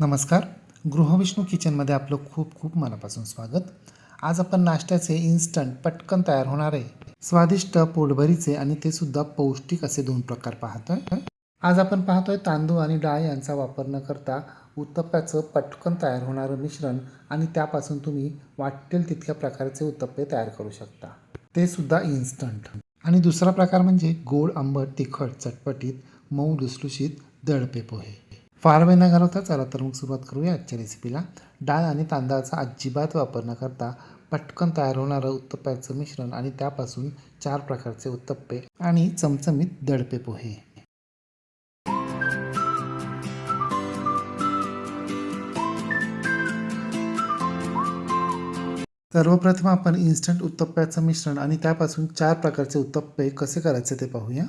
नमस्कार. गृहविष्णू किचनमध्ये आपलं खूप खूप मनापासून स्वागत. आज आपण नाश्त्याचे इन्स्टंट पटकन तयार होणारे स्वादिष्ट पोटभरीचे आणि ते सुद्धा पौष्टिक असे दोन प्रकार पाहतोय. आज आपण पाहतोय तांदूळ आणि डाळ यांचा वापर न करता उत्तप्प्याचं पटकन तयार होणारं मिश्रण आणि त्यापासून तुम्ही वाटेल तितक्या प्रकारचे उत्तप्पे तयार करू शकता. ते सुद्धा इन्स्टंट आणि दुसरा प्रकार म्हणजे गोड आंबट तिखट चटपटीत मऊ लुसलुशीत दडपे पोहे. फार वेळ न घालवता चला तर मग सुरुवात करूया आजच्या रेसिपीला डाळ आणि तांदळाचा अजिबात वापर न करता पटकन तयार होणारं उत्तप्प्याचं मिश्रण आणि त्यापासून चार प्रकारचे उत्तप्पे आणि चमचमीत दडपे पोहे. सर्वप्रथम आपण इन्स्टंट उत्तप्प्याचं मिश्रण आणि त्यापासून चार प्रकारचे उत्तप्पे कसे करायचे ते पाहूया.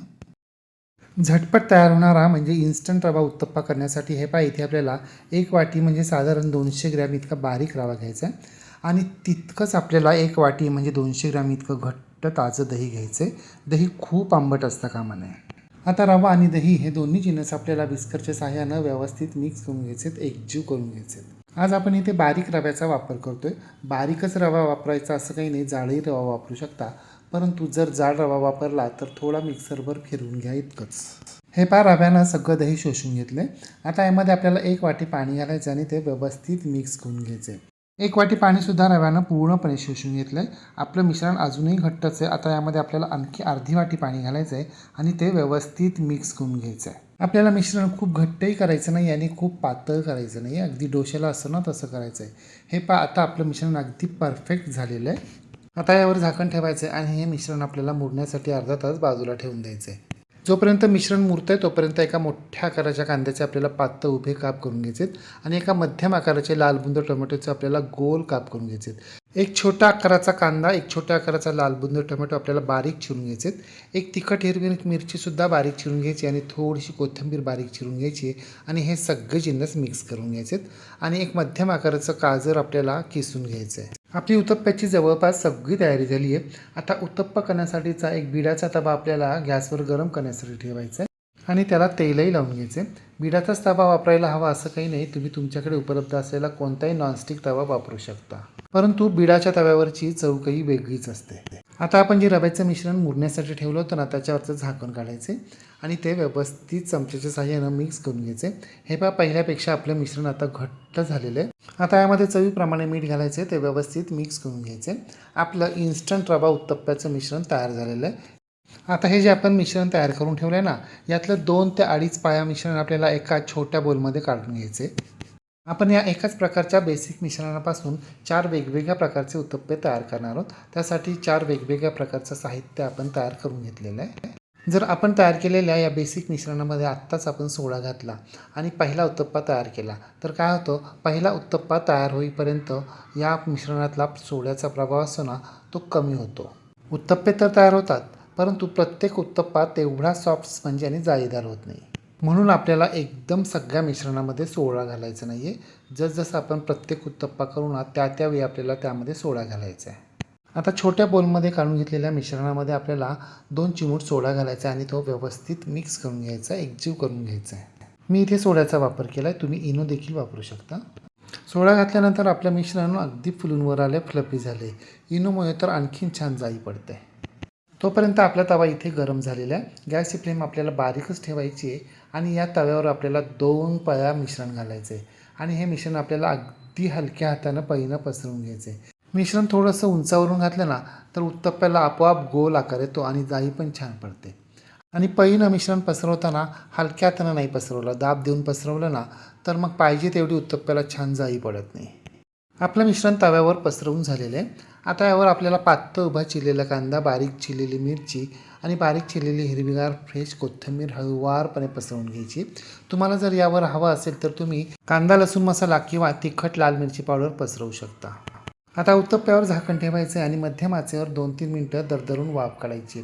झटपट तयार होणारा म्हणजे इन्स्टंट रवा उत्तप्पा करण्यासाठी हे पहा इथे आपल्याला एक वाटी म्हणजे साधारण दोनशे ग्रॅम इतका बारीक रवा घ्यायचा आहे. आणि तितकंच आपल्याला एक वाटी म्हणजे दोनशे ग्रॅम इतकं घट्ट ताजं दही घ्यायचं आहे. दही खूप आंबट असतं कामा नये आता रवा आणि दही हे दोन्ही जिन्नस आपल्याला विस्करच्या सहाय्यानं व्यवस्थित मिक्स करून घ्यायचे आहेत एकजीव करून घ्यायचे आज आपण इथे बारीक रव्याचा वापर करतोय. बारीकच रवा वापरायचा असं काही नाही जाडही रवा वापरू शकता. परंतु जर जाड रवा वापरला तर थोडा मिक्सरवर फिरवून घ्या इतकंच. हे पा रव्यानं सगळं दही शोषून घेतलं आहे आता यामध्ये आपल्याला एक वाटी पाणी घालायचं आणि ते व्यवस्थित मिक्स करून घ्यायचं आहे एक वाटी पाणीसुद्धा रव्यानं पूर्णपणे शोषून घेतलं आहे आपलं मिश्रण अजूनही घट्टच आहे. आता यामध्ये आपल्याला आणखी अर्धी वाटी पाणी घालायचं आहे आणि ते व्यवस्थित मिक्स करून घ्यायचं आहे आपल्याला मिश्रण खूप घट्टही करायचं नाही आणि खूप पातळ करायचं नाही. अगदी डोश्याला असं ना तसं करायचं आहे हे पा आता आपलं मिश्रण अगदी परफेक्ट झालेलं आहे. आता यावर झाकण ठेवायचं आहे आणि हे मिश्रण आपल्याला मुरण्यासाठी अर्धा तास बाजूला ठेवून द्यायचं आहे जोपर्यंत मिश्रण मुरतं आहे तोपर्यंत एका मोठ्या आकाराच्या कांद्याचे आपल्याला पातळ उभे काप करून घ्यायचे आणि एका मध्यम आकाराचे लालबुंद टोमॅटोचे आपल्याला गोल काप करून घ्यायचे एक छोट्या आकाराचा कांदा एक छोट्या आकाराचा लालबुंद टोमॅटो आपल्याला बारीक चिरून घ्यायचे एक तिखट हिरवी मिरचीसुद्धा बारीक चिरून घ्यायची आणि थोडीशी कोथिंबीर बारीक चिरून घ्यायची आणि हे सगळे जिन्नस मिक्स करून घ्यायचे आणि एक मध्यम आकाराचं गाजर आपल्याला किसून घ्यायचं आहे आपली उत्तप्प्याची जवळपास सगळी तयारी झाली आहे. आता उत्तप्पा करण्यासाठीचा एक बिडाचा तवा आपल्याला गॅसवर गरम करण्यासाठी ठेवायचा आहे आणि त्याला तेलही लावून घ्यायचं आहे. बिडाचाच तवा वापरायला हवा असं काही नाही. तुम्ही तुमच्याकडे उपलब्ध असलेला कोणताही नॉनस्टिक तवा वापरू शकता. परंतु बिडाच्या तव्यावरची चव काही वेगळीच असते. आता आपण जे रव्याचं मिश्रण मुरण्यासाठी ठेवलं होतं ना त्याच्यावरचं झाकण काढायचे आणि ते व्यवस्थित चमच्याच्या साह्यानं मिक्स करून घ्यायचे. हे पहा पहिल्यापेक्षा आपलं मिश्रण आता घट्ट झालेलं आहे. आता यामध्ये चवीप्रमाणे मीठ घालायचे ते व्यवस्थित मिक्स करून घ्यायचे. आपलं इन्स्टंट रवा उत्तप्प्याचं मिश्रण तयार झालेलं आहे. आता हे जे आपण मिश्रण तयार करून ठेवलं आहे ना यातलं दोन ते अडीच पाया मिश्रण आपल्याला एका छोट्या बोलमध्ये काढून घ्यायचे. आपण या एकाच प्रकारच्या बेसिक मिश्रणापासून चार वेगवेगळ्या प्रकारचे उत्तप्पे तयार करणार आहोत. त्यासाठी चार वेगवेगळ्या प्रकारचं साहित्य आपण तयार करून घेतलेलं आहे. जर आपण तयार केलेल्या या बेसिक मिश्रणामध्ये आत्ताच आपण सोडा घातला आणि पहिला उत्तप्पा तयार केला तर काय होतं? पहिला उत्तप्पा तयार होईपर्यंत या मिश्रणातला सोड्याचा प्रभाव असतो ना तो कमी होतो. उत्तप्पे तर तयार होतात परंतु प्रत्येक उत्तप्पा तेवढा सॉफ्ट म्हणजे स्पंज आणि जाळीदार होत नाही. म्हणून आपल्याला एकदम सगळ्या मिश्रणामध्ये सोडा घालायचा नाही आहे जसजसं आपण प्रत्येक उत्तप्पा करू ना त्या त्यावेळी आपल्याला त्यामध्ये सोडा घालायचा आहे. आता छोट्या बोलमध्ये काढून घेतलेल्या मिश्रणामध्ये आपल्याला दोन चिमूट सोडा घालायचा आणि तो व्यवस्थित मिक्स करून घ्यायचा एकजीव करून घ्यायचा आहे. मी इथे सोड्याचा वापर केला आहे तुम्ही इनो देखील वापरू शकता. सोडा घातल्यानंतर आपलं मिश्रण अगदी फुलून वर आले फ्लपी झाले इनोमुळे तर आणखीन छान जाई पडते तोपर्यंत आपला तवा इथे गरम झालेला आहे. गॅसची फ्लेम आपल्याला बारीकच ठेवायची आहे आणि या तव्यावर आपल्याला दोन पळ्या मिश्रण घालायचं आहे आणि हे मिश्रण आपल्याला अगदी हलक्या हातानं पैनं पसरवून घ्यायचं आहे मिश्रण थोडंसं उंचावरून घातलं ना तर उत्तप्प्याला आपोआप गोल आकार येतो आणि जाई पण छान पडते. आणि पहिलं मिश्रण पसरवताना हलक्या त्यानं नाही पसरवलं दाब देऊन पसरवलं ना तर मग पाहिजे तेवढी उत्तप्प्याला छान जाई पडत नाही. आपलं मिश्रण तव्यावर पसरवून झालेलं आहे. आता यावर आपल्याला पातळ उभा चिरलेला कांदा बारीक चिरलेली मिरची आणि बारीक चिरलेली हिरवीगार फ्रेश कोथिंबीर हळूवारपणे पसरवून घ्यायची. तुम्हाला जर यावर हवा असेल तर तुम्ही कांदा लसूण मसाला किंवा तिखट लाल मिरची पावडर पसरवू शकता. आता उत्तप्प्यावर झाकण ठेवायचे आणि मध्यम आचेवर दोन तीन मिनटं दरदरून वाफ काढायची.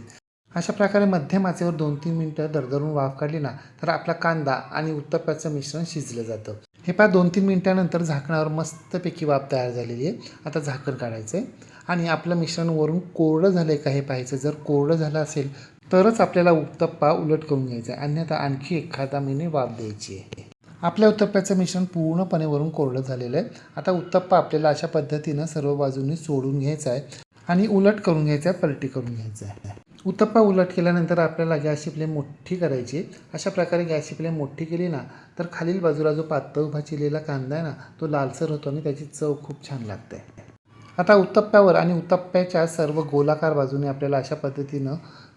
अशा प्रकारे मध्यम आचेवर दोन तीन मिनटं दरदरून वाफ काढली ना तर आपला कांदा आणि उत्तप्प्याचं मिश्रण शिजलं जातं. हे पहा दोन तीन मिनटानंतर झाकणावर मस्तपैकी वाफ तयार झालेली आहे. आता झाकण काढायचं आहे आणि आपलं मिश्रण वरून कोरडं झालं आहे का हे पाहायचं. जर कोरडं झालं असेल तरच आपल्याला उत्तप्पा उलट करून घ्यायचा आहे. अन्यथा आणखी एखादा महिने वाफ द्यायची आहे. आपल्या उत्तप्प्याचं मिश्रण पूर्णपणे वरून कोरडं झालेलं आहे. आता उत्तप्पा आपल्याला अशा पद्धतीनं सर्व बाजूंनी सोडून घ्यायचा आहे आणि उलट करून घ्यायचं आहे पलटी करून घ्यायचं आहे. उत्तप्पा उलट केल्यानंतर आपल्याला गॅसची फ्लेम मोठी करायची अशा प्रकारे गॅसची फ्लेम मोठी केली ना तर खालील बाजूला जो पातळ उभा चिरलेला कांदा आहे ना तो लालसर होतो आणि त्याची चव खूप छान लागते. आता उत्तप्प्यावर आणि उत्तप्प्याच्या सर्व गोलाकार बाजूने आपल्याला अशा पद्धतीनं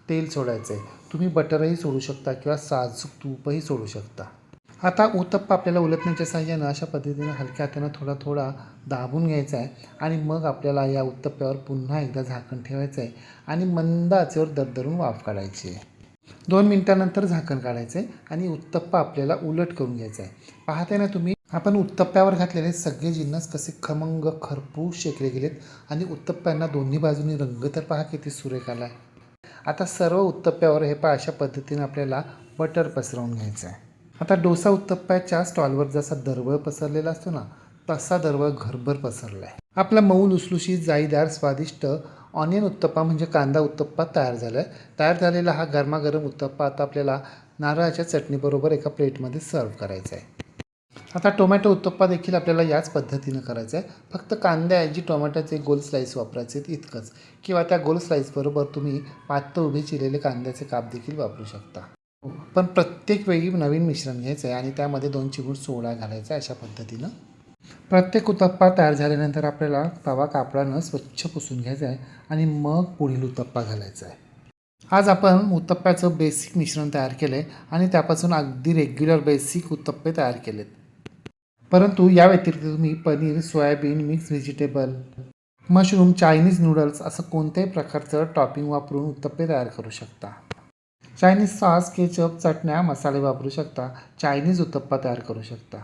तेल सोडायचं आहे. तुम्ही बटरही सोडू शकता किंवा साजूक तूपही सोडू शकता. आता उत्तप्पा आपल्याला उलटण्याच्या साह्यानं अशा पद्धतीनं हलक्या हातानं थोडा थोडा दाबून घ्यायचा आहे आणि मग आपल्याला या उत्तप्प्यावर पुन्हा एकदा झाकण ठेवायचं आहे आणि मंद आचेवर दरदरून वाफ काढायची आहे. दोन मिनटानंतर झाकण काढायचं आहे आणि उत्तप्पा आपल्याला उलट करून घ्यायचा आहे. पाहते ना तुम्ही आपण उत्तप्प्यावर घातलेले सगळे जिन्नस कसे खमंग खरपूस शेकले गेलेत आणि उत्तप्प्यांना दोन्ही बाजूनी रंग तर पहा किती सुरेख आला आता सर्व उत्तप्प्यावर हे पहा अशा पद्धतीने आपल्याला बटर पसरवून घ्यायचं आहे. आता डोसा उत्तप्प्याच्या स्टॉलवर जसा दरवळ पसरलेला असतो ना तसा दरवळ घरभर पसरला आहे आपला मऊ लुसलुशी जाईदार स्वादिष्ट ऑनियन उत्तप्पा म्हणजे कांदा उत्तप्पा तयार झाला आहे तयार झालेला हा गरमागरम उत्तप्पा आता आपल्याला नारळाच्या चटणीबरोबर एका प्लेटमध्ये सर्व करायचा आहे आता टोमॅटो उत्तप्पा देखील आपल्याला याच पद्धतीनं करायचं आहे फक्त कांद्याऐवजी टोमॅटोचे गोल स्लाईस वापरायचे आहेत इतकंच. किंवा त्या गोल स्लाईसबरोबर तुम्ही पातळ उभे चिरलेले कांद्याचे काप देखील वापरू शकता. पण प्रत्येक वेळी नवीन मिश्रण घ्यायचं आहे आणि त्यामध्ये दोन चिमूट सोडा घालायचा आहे अशा पद्धतीनं. प्रत्येक उत्तप्पा तयार झाल्यानंतर आपल्याला तवा कापडानं स्वच्छ पुसून घ्यायचा आहे आणि मग पुढील उत्तप्पा घालायचा आहे आज आपण उत्तप्प्याचं बेसिक मिश्रण तयार केलं आहे आणि त्यापासून अगदी रेग्युलर बेसिक उत्तप्पे तयार केलेत. परंतु या व्यतिरिक्त तुम्ही paneer soybean mix vegetable mushroom Chinese noodles असं कोणत्याही प्रकारचं टॉपिंग वापरून उत्तप्पे तयार करू शकता. चायनीज सॉस केचप चटण्या मसाले वापरू शकता. चायनीज उत्तप्पा तयार करू शकता.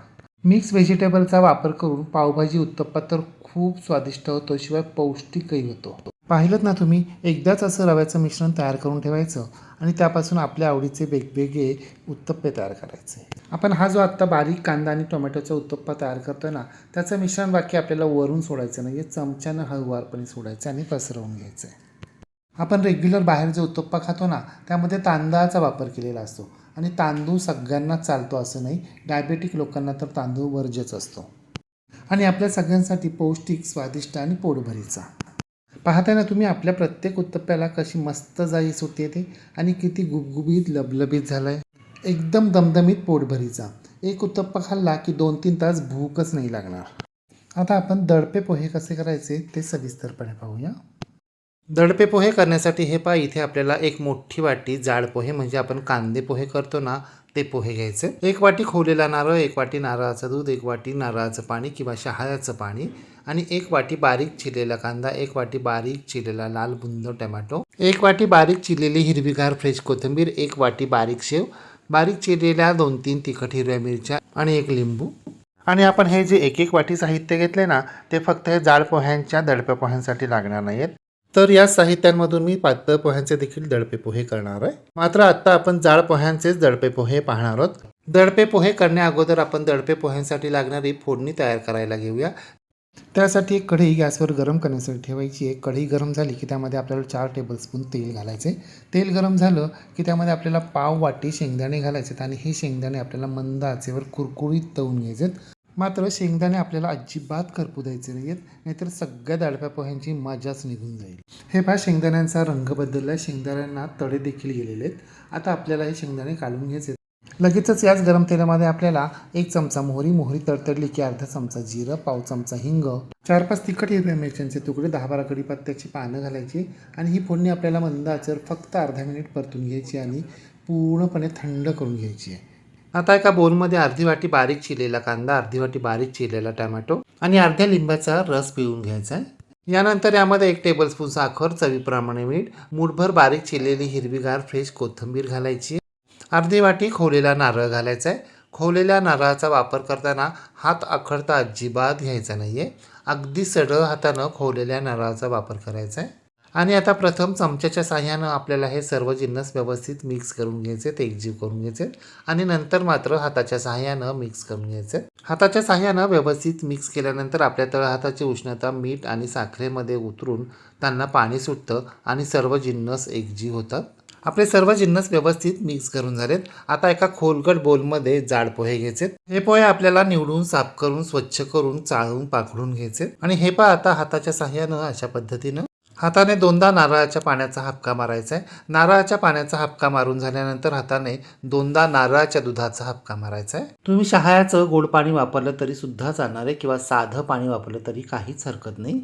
मिक्स व्हेजिटेबलचा वापर करून पावभाजी उत्तप्पा तर खूप स्वादिष्ट होतो शिवाय पौष्टिकही होतो. पाहिलं ना तुम्ही? एकदाच असं रव्याचं मिश्रण तयार करून ठेवायचं आणि त्यापासून आपल्या आवडीचे वेगवेगळे उत्तप्पे तयार करायचे. आपण हा जो आत्ता बारीक कांदा आणि टोमॅटोचा उत्तप्पा तयार करतोय ना त्याचं मिश्रण बाकी आपल्याला वरून सोडायचं नाही चमच्यानं हळूवारपणे सोडायचं आणि पसरवून घ्यायचं आहे आपण रेग्युलर बाहेर जो उत्तप्पा खातो ना त्यामध्ये तांदळाचा वापर केलेला असतो. आणि तांदूळ सगळ्यांना चालतो असं नाही डायबेटिक लोकांना तर तांदूळ वर्जच असतो. आणि आपल्या सगळ्यांसाठी पौष्टिक स्वादिष्ट आणि पोटभरीचा. पाहताय ना तुम्ही आपल्या प्रत्येक उत्तप्प्याला कशी मस्त जाई सुटते ते आणि किती गुबगुबीत लबलबीत झाला आहे एकदम दमदमीत पोटभरीचा. एक उत्तप्पा खाल्ला की दोन तीन तास भूकच नाही लागणार. आता आपण दडपे पोहे कसे करायचे ते सविस्तरपणे पाहूया. दडपे पोहे करण्यासाठी हे पहा इथे आपल्याला एक मोठी वाटी जाड पोहे म्हणजे आपण कांदे पोहे करतो ना ते पोहे घ्यायचे. एक वाटी खोलेला नारळ एक वाटी नारळाचं दूध एक वाटी नारळाचं पाणी किंवा शहाळ्याचं पाणी आणि एक वाटी बारीक चिरलेला कांदा एक वाटी बारीक चिरलेला लाल बुंद टमॅटो एक वाटी बारीक चिरलेली हिरवीगार फ्रेश कोथिंबीर एक वाटी बारीक शेव बारीक चिरलेल्या दोन तीन तिखट हिरव्या मिरच्या आणि एक लिंबू. आणि आपण हे जे एक एक वाटी साहित्य घेतले ना ते फक्त हे जाड पोह्यांच्या दडप्या पोह्यांसाठी लागणार नाहीत तर या साहित्यांमधून मी पातळ पोह्यांचे देखील दडपे पोहे करणार आहे. मात्र आत्ता आपण जाड पोह्यांचेच दडपे पोहे पाहणार आहोत. दडपे पोहे करण्या अगोदर आपण दडपे पोह्यांसाठी लागणारी फोडणी तयार करायला घेऊया. त्यासाठी एक कढई गॅसवर गरम करण्यासाठी ठेवायची आहे. कढई गरम झाली की त्यामध्ये आपल्याला चार टेबलस्पून तेल घालायचे. तेल गरम झालं की त्यामध्ये आपल्याला पाव वाटी शेंगदाणे घालायचे आणि हे शेंगदाणे आपल्याला मंद आचेवर कुरकुरीत तळून घ्यायचे मात्र शेंगदाणे आपल्याला अजिबात करपू द्यायचे नाहीत नाहीतर सगळ्या दाडप्या पोह्यांची मजाच निघून जाईल. हे पहा शेंगदाण्यांचा रंग बदलला आहे शेंगदाण्यांना तडे देखील गेलेले आहेत. आता आपल्याला हे शेंगदाणे काढून घ्यायचे लगेचच याच गरम तेलामध्ये आपल्याला एक चमचा मोहरी मोहरी तडतडली की अर्धा चमचा जिरं पाव चमचा हिंग चार पाच तिखट हिरव्या मिरच्यांचे तुकडे दहा बारा कडीपत्त्याची पानं घालायची आणि ही फोडणी आपल्याला मंद आचर फक्त अर्धा मिनिट परतून घ्यायची आणि पूर्णपणे थंड करून घ्यायची आहे. आता एका बोलमध्ये अर्धी वाटी बारीक चिरलेला कांदा अर्धी वाटी बारीक चिरलेला टमॅटो आणि अर्ध्या लिंबाचा रस पिळून घ्यायचा आहे. यानंतर यामध्ये एक टेबलस्पून साखर चवीप्रमाणे मीठ मूठभर बारीक चिरलेली हिरवीगार फ्रेश कोथिंबीर घालायची. अर्धी वाटी खोवलेला नारळ घालायचा आहे. खोवलेल्या नारळाचा वापर करताना हात आखडता अजिबात घ्यायचा नाही आहे अगदी सरळ हातानं खोवलेल्या नारळाचा वापर करायचा आहे. आणि आता प्रथम चमच्याच्या साह्यानं आपल्याला हे सर्व जिन्नस व्यवस्थित मिक्स करून घ्यायचे ते एकजीव करून घ्यायचे. आणि नंतर मात्र हाताच्या साह्यानं मिक्स करून घ्यायचे. हाताच्या साह्यानं व्यवस्थित मिक्स केल्यानंतर आपल्या तळहाताची उष्णता मीठ आणि साखरेमध्ये उतरून त्यांना पाणी सुटतं आणि सर्व जिन्नस एकजीव होतात. आपले सर्व जिन्नस व्यवस्थित मिक्स करून झालेत. आता एका खोलगट बोलमध्ये जाड पोहे घ्यायचे. हे पोहे आपल्याला निवडून साफ करून स्वच्छ करून चाळून पाखडून घ्यायचे. आणि हे पहा आता हाताच्या साह्यानं अशा पद्धतीनं. हाताने दोनदा नारळाच्या पाण्याचा हापका मारायचा आहे नारळाच्या पाण्याचा हापका मारून झाल्यानंतर हाताने दोनदा नारळाच्या दुधाचा हापका मारायचा आहे तुम्ही शहाळ्याचं गोड पाणी वापरलं तरी सुद्धा चालणार आहे किंवा साधं पाणी वापरलं तरी काहीच हरकत नाही.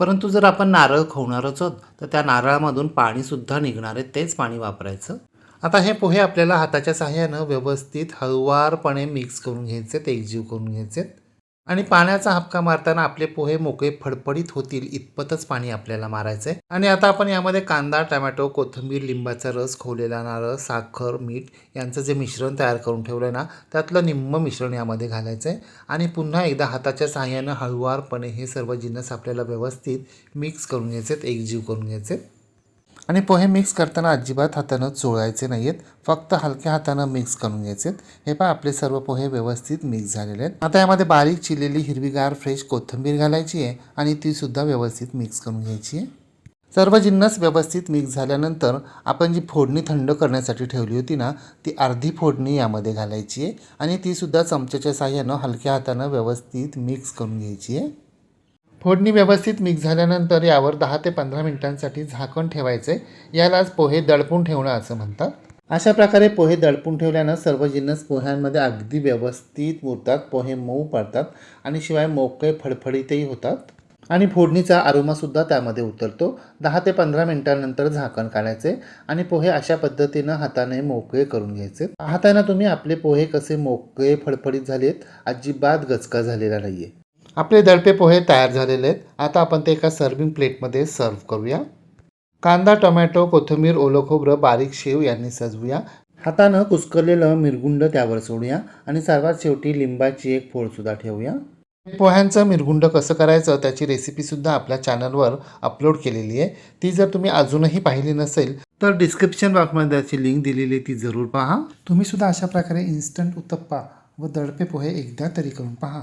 परंतु जर आपण नारळ खवणारच आहोत तर त्या नारळामधून पाणीसुद्धा निघणार आहे तेच पाणी वापरायचं. आता हे पोहे आपल्याला हाताच्या सहाय्यानं व्यवस्थित हळुवारपणे मिक्स करून घ्यायचे एकजीव करून घ्यायचे आणि पाण्याचा हपका मारताना आपले पोहे मोकळे फडफडीत होतील इतपतच पाणी आपल्याला मारायचं आहे आणि आता आपण यामध्ये कांदा टमॅटो कोथिंबीर लिंबाचा रस खोवलेला नारळ साखर मीठ यांचं जे मिश्रण तयार करून ठेवलं आहे ना त्यातलं निम्म मिश्रण यामध्ये घालायचं आहे आणि पुन्हा एकदा हाताच्या सहाय्यानं हळुवारपणे हे सर्व जिन्नस आपल्याला व्यवस्थित मिक्स करून घ्यायचे आहेत एकजीव करून घ्यायचे आहेत. आणि पोहे मिक्स करताना अजिबात हातानं चोळायचे नाही आहेत फक्त हलक्या हातानं मिक्स करून घ्यायचे आहेत. हे पहा आपले सर्व पोहे व्यवस्थित मिक्स झालेले आहेत. आता यामध्ये बारीक चिरलेली हिरवीगार फ्रेश कोथिंबीर घालायची आहे आणि ती सुद्धा व्यवस्थित मिक्स करून घ्यायची आहे. सर्व जिन्नस व्यवस्थित मिक्स झाल्यानंतर आपण जी फोडणी थंड करण्यासाठी ठेवली होती ना ती अर्धी फोडणी यामध्ये घालायची आहे आणि तीसुद्धा चमच्याच्या साह्यानं हलक्या हातानं व्यवस्थित मिक्स करून घ्यायची आहे. फोडणी व्यवस्थित मिक्स झाल्यानंतर यावर दहा ते पंधरा मिनिटांसाठी झाकण ठेवायचे. यालाच पोहे दडपून ठेवणं असं म्हणतात. अशा प्रकारे पोहे दडपून ठेवल्यानं सर्व जिन्नस पोह्यांमध्ये अगदी व्यवस्थित मुरतात पोहे मऊ पडतात आणि शिवाय मोकळे फडफडीतही होतात. आणि फोडणीचा आरोमासुद्धा त्यामध्ये उतरतो. दहा ते पंधरा मिनिटांनंतर झाकण काढायचे आणि पोहे अशा पद्धतीनं हाताने मोकळे करून घ्यायचे. पाहताना तुम्ही आपले पोहे कसे मोकळे फडफडीत झालेत? अजिबात गचका झालेला नाही आहे आपले दडपे पोहे तयार झालेले आहेत. आता आपण ते एका सर्विंग प्लेटमध्ये सर्व करूया. कांदा टोमॅटो कोथिंबीर ओलं खोबरं बारीक शेव यांनी सजवूया. हातानं कुस्करलेलं मिरगुंड त्यावर सोडूया आणि सर्वात शेवटी लिंबाची एक फोडसुद्धा ठेवूया. पोह्यांचं मिरगुंड कसं करायचं त्याची रेसिपीसुद्धा आपल्या चॅनलवर अपलोड केलेली आहे. ती जर तुम्ही अजूनही पाहिली नसेल तर डिस्क्रिप्शन बॉक्समध्ये त्याची लिंक दिलेली आहे ती जरूर पहा. तुम्ही सुद्धा अशा प्रकारे इन्स्टंट उत्तप्पा व दडपे पोहे एकदा तरी करून पहा.